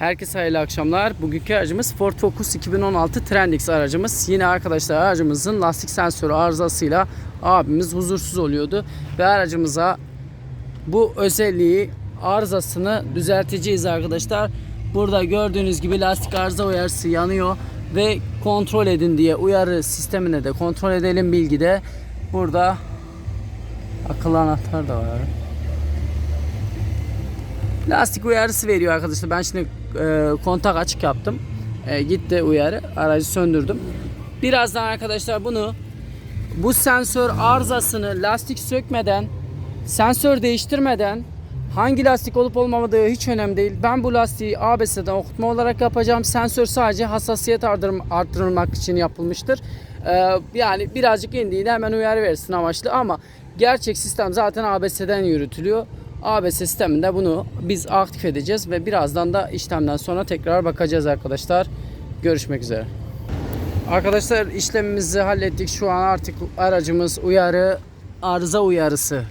Herkese hayırlı akşamlar. Bugünkü aracımız Ford Focus 2016 Trendix aracımız. Yine arkadaşlar aracımızın lastik sensörü arızasıyla abimiz huzursuz oluyordu. Ve aracımıza bu özelliği arızasını düzelteceğiz arkadaşlar. Burada gördüğünüz gibi lastik arıza uyarısı yanıyor ve kontrol edin diye uyarı sistemine de kontrol edelim bilgide. Burada akıllı anahtar da var. Lastik uyarısı veriyor arkadaşlar. Ben şimdi e, kontak açık yaptım. E, gitti uyarı. Aracı söndürdüm. Birazdan arkadaşlar bunu bu sensör arızasını lastik sökmeden, sensör değiştirmeden hangi lastik olup olmamadığı hiç önemli değil. Ben bu lastiği ABS'den okutma olarak yapacağım. Sensör sadece hassasiyet arttırm- arttırılmak için yapılmıştır. Ee, yani birazcık indiğinde hemen uyarı versin amaçlı ama gerçek sistem zaten ABS'den yürütülüyor. ABS sisteminde bunu biz aktif edeceğiz ve birazdan da işlemden sonra tekrar bakacağız arkadaşlar. Görüşmek üzere. Arkadaşlar işlemimizi hallettik. Şu an artık aracımız uyarı arıza uyarısı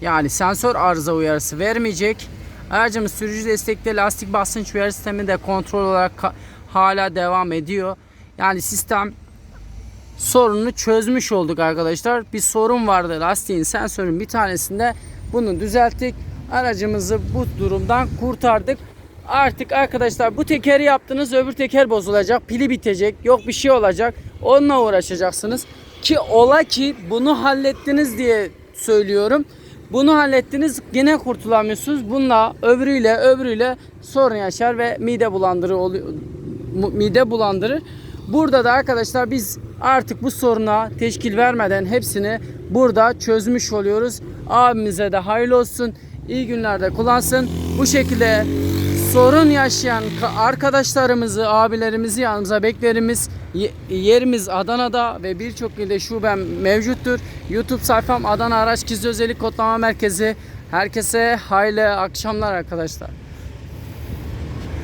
yani sensör arıza uyarısı vermeyecek. Aracımız sürücü destekli lastik basınç uyarı sistemi de kontrol olarak hala devam ediyor. Yani sistem sorununu çözmüş olduk arkadaşlar. Bir sorun vardı lastiğin sensörün bir tanesinde. Bunu düzelttik. Aracımızı bu durumdan kurtardık. Artık arkadaşlar bu tekeri yaptınız öbür teker bozulacak. Pili bitecek. Yok bir şey olacak. Onunla uğraşacaksınız. Ki ola ki bunu hallettiniz diye söylüyorum. Bunu hallettiniz yine kurtulamıyorsunuz. Bununla öbürüyle öbürüyle sorun yaşar ve mide bulandırır oluyor mide bulandırır. Burada da arkadaşlar biz artık bu soruna teşkil vermeden hepsini burada çözmüş oluyoruz. Abimize de hayırlı olsun. İyi günlerde kullansın. Bu şekilde sorun yaşayan ka- arkadaşlarımızı, abilerimizi yanımıza beklerimiz. Ye- Yerimiz Adana'da ve birçok ilde şubem mevcuttur. YouTube sayfam Adana Araç Gizli Özellik Kodlama Merkezi. Herkese hayırlı akşamlar arkadaşlar.